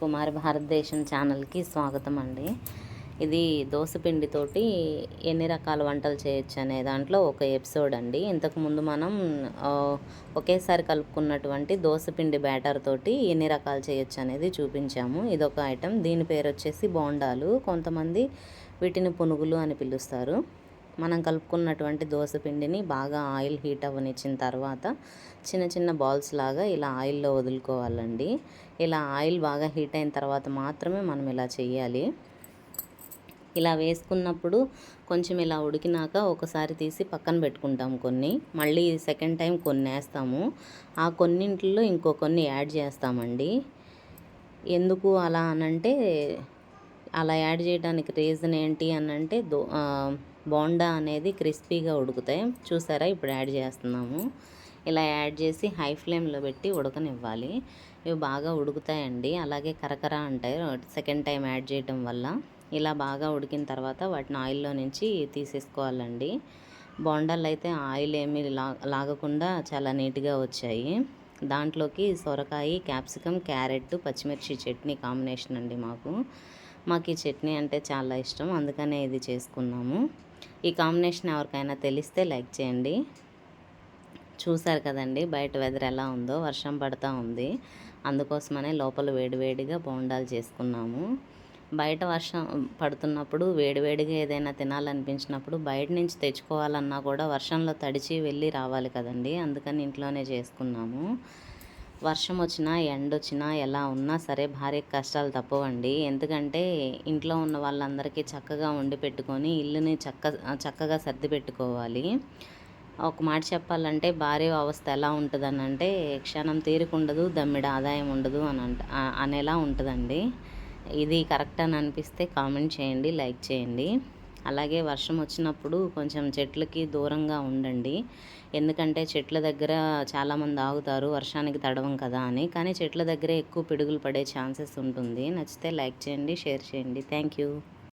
కుమార్ భారతదేశం ఛానల్కి స్వాగతం అండి ఇది దోసపిండితోటి ఎన్ని రకాల వంటలు చేయొచ్చు అనే దాంట్లో ఒక ఎపిసోడ్ అండి ఇంతకుముందు మనం ఒకేసారి కలుపుకున్నటువంటి దోసపిండి బ్యాటర్ తోటి ఎన్ని రకాలు చేయొచ్చు అనేది చూపించాము. ఇదొక ఐటెం. దీని పేరు వచ్చేసి బోండాలు. కొంతమంది వీటిని పునుగులు అని పిలుస్తారు. మనం కలుపుకున్నటువంటి దోసపిండిని బాగా ఆయిల్ హీట్ అవ్వనిచ్చిన తర్వాత చిన్న చిన్న బాల్స్ లాగా ఇలా ఆయిల్లో వదులుకోవాలండి. ఇలా ఆయిల్ బాగా హీట్ అయిన తర్వాత మాత్రమే మనం ఇలా చేయాలి ఇలా వేసుకున్నప్పుడు కొంచెం ఇలా ఉడికినాక ఒకసారి తీసి పక్కన పెట్టుకుంటాం కొన్ని. మళ్ళీ సెకండ్ టైం కొన్ని వేస్తాము. ఆ కొన్నింటిలో ఇంకో కొన్ని యాడ్ చేస్తామండి. ఎందుకు అలా అనంటే అలా యాడ్ చేయడానికి రీజన్ ఏంటి అని అంటే దో బోండా అనేది క్రిస్పీగా ఉడుకుతాయి. చూసారా? ఇప్పుడు యాడ్ చేస్తున్నాము. ఇలా యాడ్ చేసి హై ఫ్లేమ్లో పెట్టి ఉడకనివ్వాలి. ఇవి బాగా ఉడుకుతాయండి. అలాగే కరకర అంటాయి. సెకండ్ టైం యాడ్ చేయటం వల్ల ఇలా బాగా ఉడికిన తర్వాత వాటిని ఆయిల్లో నుంచి తీసేసుకోవాలండి. బోండాలు అయితే ఆయిల్ ఏమీ లా లాగకుండా చాలా నీట్గా వచ్చాయి. దాంట్లోకి సొరకాయ క్యాప్సికమ్ క్యారెట్ పచ్చిమిర్చి చట్నీ కాంబినేషన్ అండి మాకు. మాకు ఈ చట్నీ అంటే చాలా ఇష్టం. అందుకనే ఇది చేసుకున్నాము. ఈ కాంబినేషన్ ఎవరికైనా తెలిస్తే లైక్ చేయండి. చూసారు కదండి బయట వెదర్ ఎలా ఉందో వర్షం పడతా ఉంది. అందుకోసమనే లోపల వేడివేడిగా బోండాలు చేసుకున్నాము. బయట వర్షం పడుతున్నప్పుడు వేడివేడిగా ఏదైనా తినాలనిపించినప్పుడు బయట నుంచి తెచ్చుకోవాలన్నా కూడా వర్షంలో తడిచి వెళ్ళి రావాలి కదండి. అందుకని ఇంట్లోనే చేసుకున్నాము. వర్షం వచ్చినా ఎండ వచ్చినా ఎలా ఉన్నా సరే భారీ కష్టాలు తప్పవండి. ఎందుకంటే ఇంట్లో ఉన్న వాళ్ళందరికీ చక్కగా వండి పెట్టుకొని ఇల్లుని చక్క చక్కగా సర్ది పెట్టుకోవాలి. ఒక మాట చెప్పాలంటే భార్య అవస్థ ఎలా ఉంటుందని అంటే క్షణం తీరుకుండదు దమ్మిడ ఆదాయం ఉండదు అని అంట అనేలా ఉంటుందండి. ఇది కరెక్ట్ అని అనిపిస్తే కామెంట్ చేయండి లైక్ చేయండి. అలాగే వర్షం వచ్చినప్పుడు కొంచెం చెట్లకి దూరంగా ఉండండి. ఎందుకంటే చెట్ల దగ్గర చాలామంది ఆగుతారు వర్షానికి తడవం కదా అని. కానీ చెట్ల దగ్గరే ఎక్కువ పిడుగులు పడే ఛాన్సెస్ ఉంటుంది. నచ్చితే లైక్ చేయండి షేర్ చేయండి. Thank you.